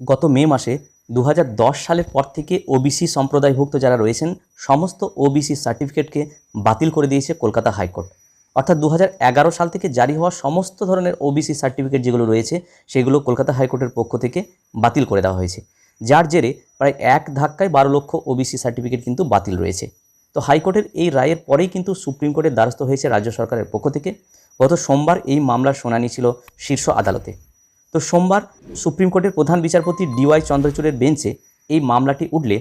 গত মে মাসে দু হাজার দশ সালের পর থেকে ওবিসি সম্প্রদায়ভুক্ত যারা রয়েছেন, সমস্ত ওবিসি সার্টিফিকেটকে বাতিল করে দিয়েছে কলকাতা হাইকোর্ট। অর্থাৎ দু হাজার এগারো সাল থেকে জারি হওয়া সমস্ত ধরনের ওবিসি সার্টিফিকেট যেগুলো রয়েছে, সেগুলো কলকাতা হাইকোর্টের পক্ষ থেকে বাতিল করে দেওয়া হয়েছে। যার জেরে প্রায় এক ধাক্কায় বারো লক্ষ ওবিসি সার্টিফিকেট কিন্তু বাতিল রয়েছে। তো হাইকোর্টের এই রায়ের পরেই কিন্তু সুপ্রিম কোর্টের দ্বারস্থ হয়েছে রাজ্য সরকারের পক্ষ থেকে। গত সোমবার এই মামলার শুনানি ছিল শীর্ষ আদালতে। তো সোমবার সুপ্রিম কোর্টের প্রধান বিচারপতি ডিওয়াই চন্দ্রচূড়ের বেঞ্চে এই মামলাটি উঠলে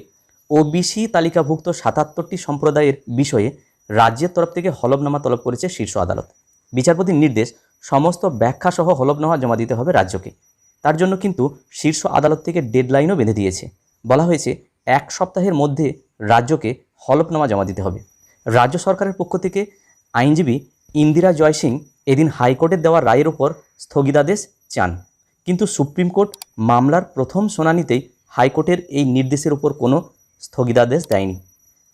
ওবিসি তালিকাভুক্ত সাতাত্তরটি সম্প্রদায়ের বিষয়ে রাজ্যের তরফ থেকে হলফনামা তলব করেছে শীর্ষ আদালত। বিচারপতির নির্দেশ, সমস্ত ব্যাখ্যাসহ হলফনামা জমা দিতে হবে রাজ্যকে। তার জন্য কিন্তু শীর্ষ আদালত থেকে ডেডলাইনও বেঁধে দিয়েছে। বলা হয়েছে, এক সপ্তাহের মধ্যে রাজ্যকে হলফনামা জমা দিতে হবে। রাজ্য সরকারের পক্ষ থেকে আইনজীবী ইন্দিরা জয় সিং এদিন হাইকোর্টের দেওয়া রায়ের ওপর স্থগিতাদেশ চান। কিন্তু সুপ্রিম কোর্ট মামলার প্রথম শুনানিতেই হাইকোর্টের এই নির্দেশের উপর কোনো স্থগিতাদেশ দেয়নি।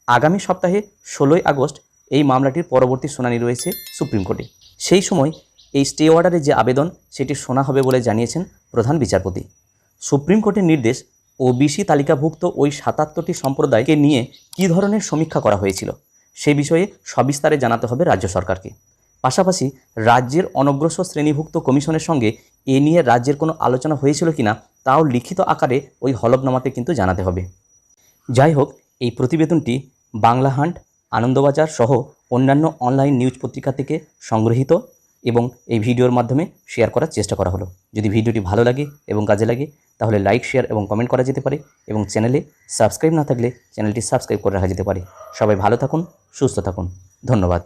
আগামী সপ্তাহে ষোলোই আগস্ট এই মামলাটির পরবর্তী শুনানি রয়েছে সুপ্রিম কোর্টে। সেই সময় এই স্টে অর্ডারের যে আবেদন, সেটি শোনা হবে বলে জানিয়েছেন প্রধান বিচারপতি। সুপ্রিম কোর্টের নির্দেশ ওবিসি তালিকাভুক্ত ওই সাতাত্তরটি সম্প্রদায়কে নিয়ে কী ধরনের সমীক্ষা করা হয়েছিল, সে বিষয়ে সবিস্তারে জানাতে হবে রাজ্য সরকারকে। পাশাপাশি রাজ্যের অনগ্রসর শ্রেণীভুক্ত কমিশনের সঙ্গে এ নিয়ে রাজ্যের কোনো আলোচনা হয়েছিল কিনা তাও লিখিত আকারে ওই হলফনামাতে কিন্তু জানাতে হবে। যাই হোক, এই প্রতিবেদনটি বাংলা হান্ট, আনন্দবাজার সহ অন্যান্য অনলাইন নিউজ পত্রিকা থেকে সংগৃহীত এবং এই ভিডিওর মাধ্যমে শেয়ার করার চেষ্টা করা হলো। যদি ভিডিওটি ভালো লাগে এবং কাজে লাগে, তাহলে লাইক, শেয়ার এবং কমেন্ট করা যেতে পারে এবং চ্যানেলে সাবস্ক্রাইব না থাকলে চ্যানেলটি সাবস্ক্রাইব করে রাখা যেতে পারে। সবাই ভালো থাকুন, সুস্থ থাকুন। ধন্যবাদ।